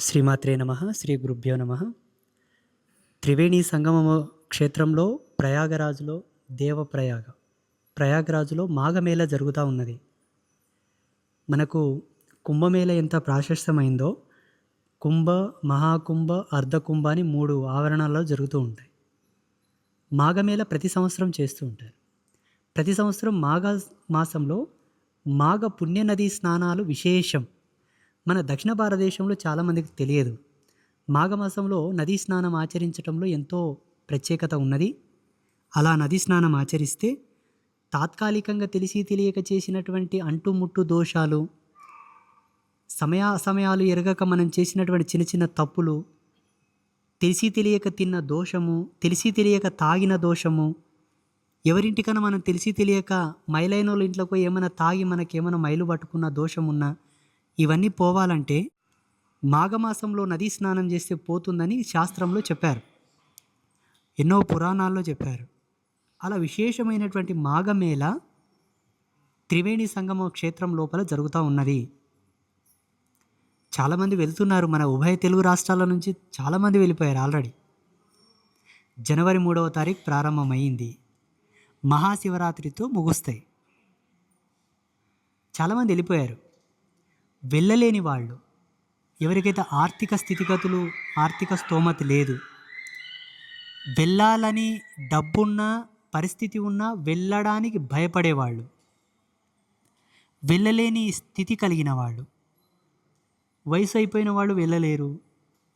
శ్రీమాత్రే నమ శ్రీ గురుభ్యో నమ. త్రివేణి సంగమము క్షేత్రంలో ప్రయాగరాజులో దేవప్రయాగ. ప్రయాగరాజులో మాఘమేళ జరుగుతూ ఉన్నది. మనకు కుంభమేళ ఎంత ప్రాశస్త్యమైందో కుంభ మహాకుంభ అర్ధకుంభ అని మూడు ఆవరణాల్లో జరుగుతూ ఉంటాయి. మాఘమేళ ప్రతి సంవత్సరం చేస్తూ ఉంటారు. ప్రతి సంవత్సరం మాఘ మాసంలో మాఘ పుణ్యనదీ స్నానాలు విశేషం. మన దక్షిణ భారతదేశంలో చాలామందికి తెలియదు. మాఘమాసంలో నదీ స్నానం ఆచరించడంలో ఎంతో ప్రత్యేకత ఉన్నది. అలా నదీ స్నానం ఆచరిస్తే తాత్కాలికంగా తెలిసి తెలియక చేసినటువంటి అంటుముట్టు దోషాలు సమయ సమయాలు ఎరగక మనం చేసినటువంటి చిన్న చిన్న తప్పులు తెలిసి తెలియక తిన్న దోషము తెలిసి తెలియక తాగిన దోషము ఎవరింటికన్నా మనం తెలిసి తెలియక మైలైన వాళ్ళ ఇంట్లోకి ఏమైనా తాగి మనకేమైనా మైలు పట్టుకున్న దోషం ఉన్నా ఇవన్నీ పోవాలంటే మాఘమాసంలో నదీ స్నానం చేస్తే పోతుందని శాస్త్రంలో చెప్పారు. ఎన్నో పురాణాల్లో చెప్పారు. అలా విశేషమైనటువంటి మాఘమేళ త్రివేణి సంగమ క్షేత్రం లోపల జరుగుతూ ఉన్నది. చాలామంది వెళ్తున్నారు. మన ఉభయ తెలుగు రాష్ట్రాల నుంచి చాలామంది వెళ్ళిపోయారు ఆల్రెడీ. జనవరి మూడవ తారీఖు ప్రారంభమైంది. మహాశివరాత్రితో ముగుస్తాయి. చాలామంది వెళ్ళిపోయారు. వెళ్ళలేని వాళ్ళు. ఎవరికైతే ఆర్థిక స్థితిగతులు ఆర్థిక స్తోమత లేదు వెళ్ళాలని డబ్బున్న పరిస్థితి ఉన్నా వెళ్ళడానికి భయపడేవాళ్ళు. వెళ్ళలేని స్థితి కలిగిన వాళ్ళు. వయసు అయిపోయిన వాళ్ళు వెళ్ళలేరు.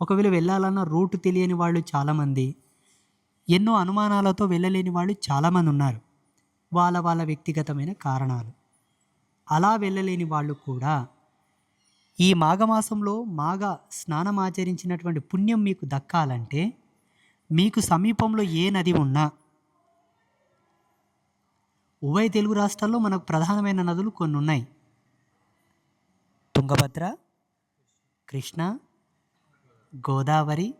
ఒకవేళ వెళ్ళాలన్న రూట్ తెలియని వాళ్ళు చాలామంది. ఎన్నో అనుమానాలతో వెళ్ళలేని వాళ్ళు చాలామంది ఉన్నారు. వాళ్ళ వాళ్ళ వ్యక్తిగతమైన కారణాలు. అలా వెళ్ళలేని వాళ్ళు కూడా ఈ మాఘమాసంలో మాఘ స్నానం ఆచరించినటువంటి పుణ్యం మీకు దక్కాలంటే మీకు సమీపంలో ఏ నది ఉన్నా ఉభయ తెలుగు రాష్ట్రాల్లో మనకు ప్రధానమైన నదులు కొన్ని ఉన్నాయి. తుంగభద్ర కృష్ణ గోదావరి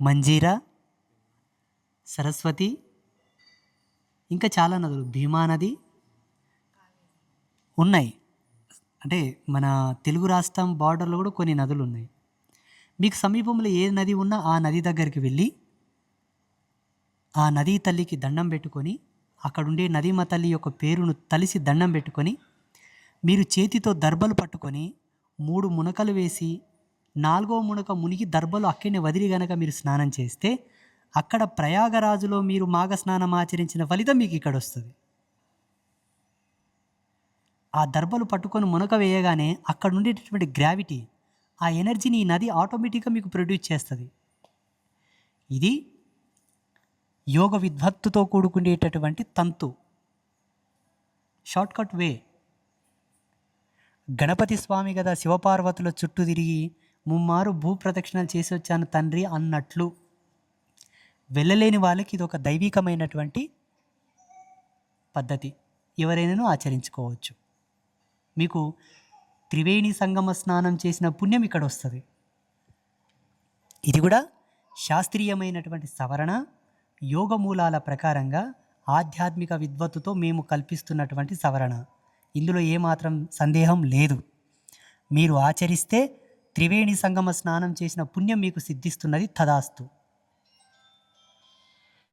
మంజీరా సరస్వతి ఇంకా చాలా నదులు భీమా నది ఉన్నాయి. అంటే మన తెలుగు రాష్ట్రం బార్డర్లో కూడా కొన్ని నదులు ఉన్నాయి. మీకు సమీపంలో ఏ నది ఉన్నా ఆ నది దగ్గరికి వెళ్ళి ఆ నదీ తల్లికి దండం పెట్టుకొని అక్కడుండే నదీమ తల్లి యొక్క పేరును తలిసి దండం పెట్టుకొని మీరు చేతితో దర్బలు పట్టుకొని మూడు మునకలు వేసి నాలుగో మునక మునిగి దర్బలు అక్కడనే వదిలి గనక మీరు స్నానం చేస్తే అక్కడ ప్రయాగరాజులో మీరు మాఘ స్నానం ఆచరించిన ఫలితం మీకు ఇక్కడ వస్తుంది ఆ దర్బలు పట్టుకొని మునక వేయగానే అక్కడ ఉండేటటువంటి గ్రావిటీ ఆ ఎనర్జీని ఈ నది ఆటోమేటిక్గా మీకు ప్రొడ్యూస్ చేస్తుంది. ఇది యోగ విద్వత్తుతో కూడుకునేటటువంటి తంతు. షార్ట్కట్ వే. గణపతి స్వామి కదా శివపార్వతుల చుట్టూ తిరిగి ముమ్మారు భూ ప్రదక్షిణలు చేసి వచ్చాను తండ్రి అన్నట్లు. వెళ్ళలేని వాళ్ళకి ఇది ఒక దైవికమైనటువంటి పద్ధతి. ఎవరైనాను ఆచరించుకోవచ్చు. మీకు త్రివేణి సంగమ స్నానం చేసిన పుణ్యం ఇక్కడ వస్తుంది. ఇది కూడా శాస్త్రీయమైనటువంటి సవరణ యోగ మూలాల ప్రకారంగా ఆధ్యాత్మిక విద్వత్తుతో మేము కల్పిస్తున్నటువంటి సవరణ. ఇందులో ఏమాత్రం సందేహం లేదు. మీరు ఆచరిస్తే త్రివేణి సంగమ స్నానం చేసిన పుణ్యం మీకు సిద్ధిస్తున్నది తదాస్తు.